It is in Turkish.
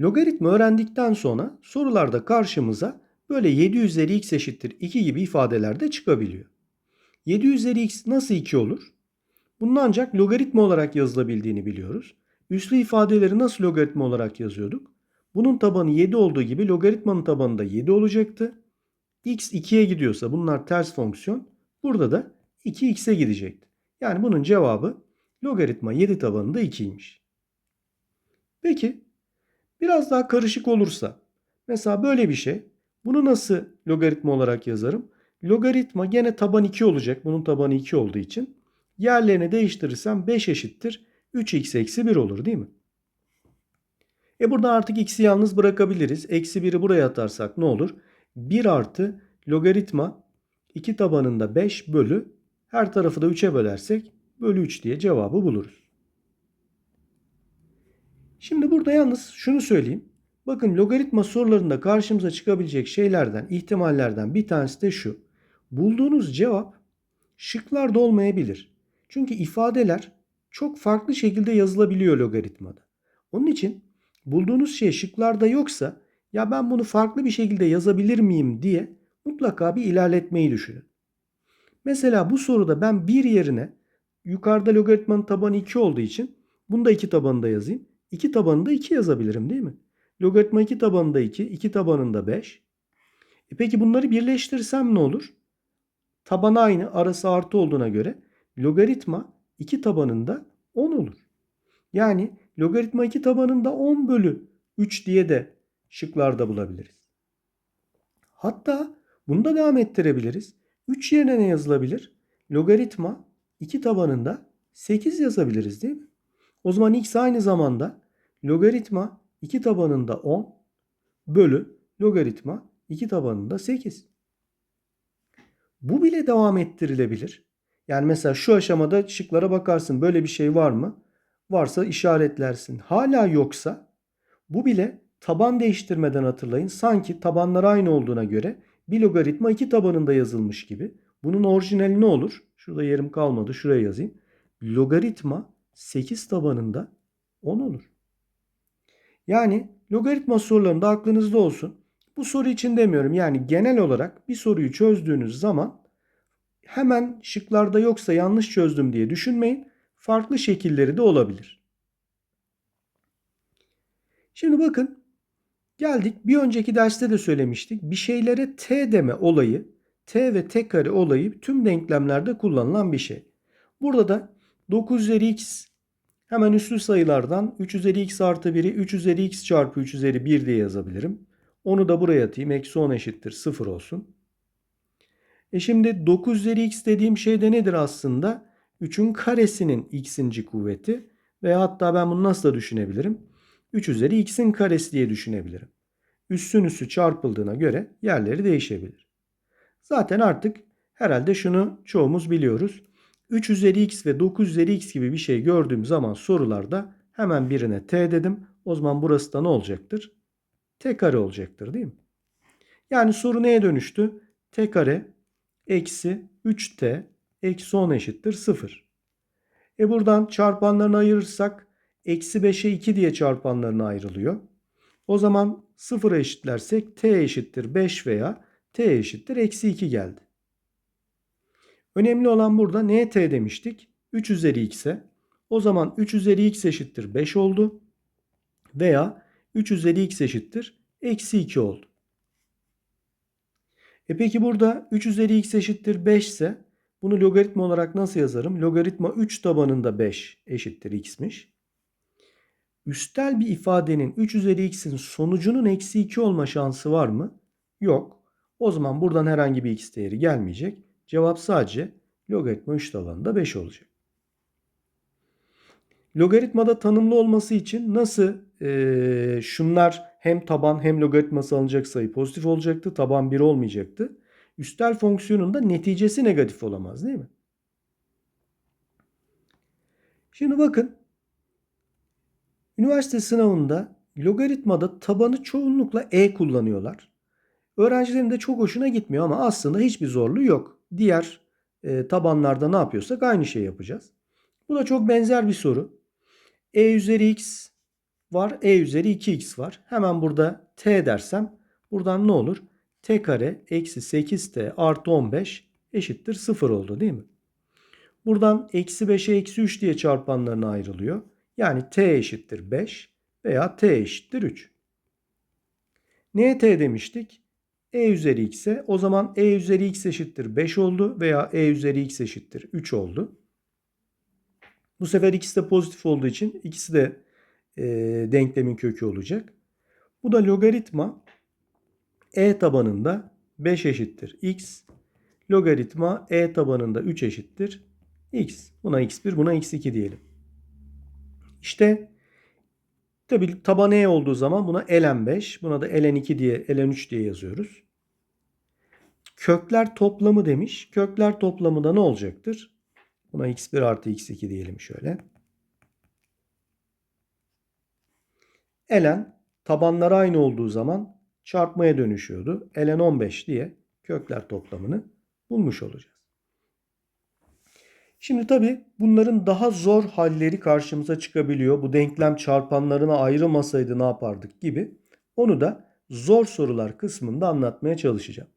Logaritma öğrendikten sonra sorularda karşımıza böyle 7 üzeri x eşittir 2 gibi ifadeler de çıkabiliyor. 7 üzeri x nasıl 2 olur? Bunun ancak logaritma olarak yazılabildiğini biliyoruz. Üslü ifadeleri nasıl logaritma olarak yazıyorduk? Bunun tabanı 7 olduğu gibi logaritmanın tabanı da 7 olacaktı. x 2'ye gidiyorsa bunlar ters fonksiyon. Burada da 2x'e gidecekti. Yani bunun cevabı logaritma 7 tabanında 2'ymiş. Peki biraz daha karışık olursa mesela böyle bir şey bunu nasıl logaritma olarak yazarım? Logaritma gene taban 2 olacak. Bunun tabanı 2 olduğu için. Yerlerini değiştirirsem 5 eşittir. 3x eksi 1 olur değil mi? E burada artık x'i yalnız bırakabiliriz. Eksi 1'i buraya atarsak ne olur? 1 artı logaritma 2 tabanında 5 bölü her tarafı da 3'e bölersek bölü 3 diye cevabı buluruz. Şimdi burada yalnız şunu söyleyeyim. Bakın logaritma sorularında karşımıza çıkabilecek şeylerden, ihtimallerden bir tanesi de şu. Bulduğunuz cevap şıklarda olmayabilir. Çünkü ifadeler çok farklı şekilde yazılabiliyor logaritmada. Onun için bulduğunuz şey şıklarda yoksa ya ben bunu farklı bir şekilde yazabilir miyim diye mutlaka bir ilerletmeyi düşünün. Mesela bu soruda ben bir yerine yukarıda logaritmanın tabanı 2 olduğu için bunu da 2 tabanında yazayım. 2 tabanında 2 yazabilirim değil mi? Logaritma 2 tabanında 2, 2 tabanında 5. E peki bunları birleştirsem ne olur? Taban aynı, arası artı olduğuna göre logaritma 2 tabanında 10 olur. Yani logaritma 2 tabanında 10 bölü 3 diye de şıklarda bulabiliriz. Hatta bunu da devam ettirebiliriz. 3 yerine ne yazılabilir? Logaritma 2 tabanında 8 yazabiliriz değil mi? O zaman x aynı zamanda logaritma 2 tabanında 10 bölü logaritma 2 tabanında 8. Bu bile devam ettirilebilir. Yani mesela şu aşamada şıklara bakarsın böyle bir şey var mı? Varsa işaretlersin. Hala yoksa bu bile taban değiştirmeden hatırlayın. Sanki tabanlar aynı olduğuna göre bir logaritma iki tabanında yazılmış gibi. Bunun orijinali ne olur? Şurada yerim kalmadı. Şuraya yazayım. Logaritma 8 tabanında 10 olur. Yani logaritma sorularında aklınızda olsun. Bu soru için demiyorum. Yani genel olarak bir soruyu çözdüğünüz zaman hemen şıklarda yoksa yanlış çözdüm diye düşünmeyin. Farklı şekilleri de olabilir. Şimdi bakın geldik bir önceki derste de söylemiştik. Bir şeylere t deme olayı, t ve t kare olayı tüm denklemlerde kullanılan bir şey. Burada da 9 üzeri x hemen üslü sayılardan 3 üzeri x artı 1'i 3 üzeri x çarpı 3 üzeri 1 diye yazabilirim. Onu da buraya atayım. Eksi 10 eşittir 0 olsun. E şimdi 9 üzeri x dediğim şey de nedir aslında? 3'ün karesinin x'inci kuvveti. Ve hatta ben bunu nasıl da düşünebilirim? 3 üzeri x'in karesi diye düşünebilirim. Üssün üssü çarpıldığına göre yerleri değişebilir. Zaten artık herhalde şunu çoğumuz biliyoruz. 3 üzeri x ve 9 üzeri x gibi bir şey gördüğüm zaman sorularda hemen birine t dedim. O zaman burası da ne olacaktır? t kare olacaktır değil mi? Yani soru neye dönüştü? t kare eksi 3t eksi 10 eşittir 0. E buradan çarpanlarını ayırırsak eksi 5'e 2 diye çarpanlarına ayrılıyor. O zaman 0'a eşitlersek t eşittir 5 veya t eşittir eksi 2 geldi. Önemli olan burada neye t demiştik? 3 üzeri x'e. O zaman 3 üzeri x eşittir 5 oldu. Veya 3 üzeri x eşittir eksi 2 oldu. E peki burada 3 üzeri x eşittir 5 ise bunu logaritma olarak nasıl yazarım? Logaritma 3 tabanında 5 eşittir x'miş. Üstel bir ifadenin 3 üzeri x'in sonucunun eksi 2 olma şansı var mı? Yok. O zaman buradan herhangi bir x değeri gelmeyecek. Cevap sadece logaritma 3 tabanında 5 olacak. Logaritmada tanımlı olması için nasıl e, şunlar hem taban hem logaritması alınacak sayı pozitif olacaktı. Taban 1 olmayacaktı. Üstel fonksiyonun da neticesi negatif olamaz değil mi? Şimdi bakın. Üniversite sınavında logaritmada tabanı çoğunlukla e kullanıyorlar. Öğrencilerin de çok hoşuna gitmiyor ama aslında hiçbir zorluğu yok. Diğer e, tabanlarda ne yapıyorsak aynı şey yapacağız. Bu da çok benzer bir soru. e üzeri x var. E üzeri 2x var. Hemen burada t dersem buradan ne olur? t kare eksi 8t artı 15 eşittir 0 oldu değil mi? Buradan eksi 5'e eksi 3 diye çarpanlarına ayrılıyor. Yani t eşittir 5 veya t eşittir 3. Neye t demiştik? E üzeri x'e. O zaman e üzeri x eşittir 5 oldu veya e üzeri x eşittir 3 oldu. Bu sefer ikisi de pozitif olduğu için ikisi de e, denklemin kökü olacak. Bu da logaritma e tabanında 5 eşittir x. Logaritma e tabanında 3 eşittir x. Buna x1 buna x2 diyelim. İşte tabi taban e olduğu zaman buna ln 5 buna da ln 2 diye ln 3 diye yazıyoruz. Kökler toplamı demiş. Kökler toplamı da ne olacaktır? Buna x1 artı x2 diyelim şöyle. ln tabanları aynı olduğu zaman çarpmaya dönüşüyordu. ln 15 diye kökler toplamını bulmuş olacağız. Şimdi tabi bunların daha zor halleri karşımıza çıkabiliyor. Bu denklem çarpanlarına ayrılmasaydı ne yapardık gibi. Onu da zor sorular kısmında anlatmaya çalışacağım.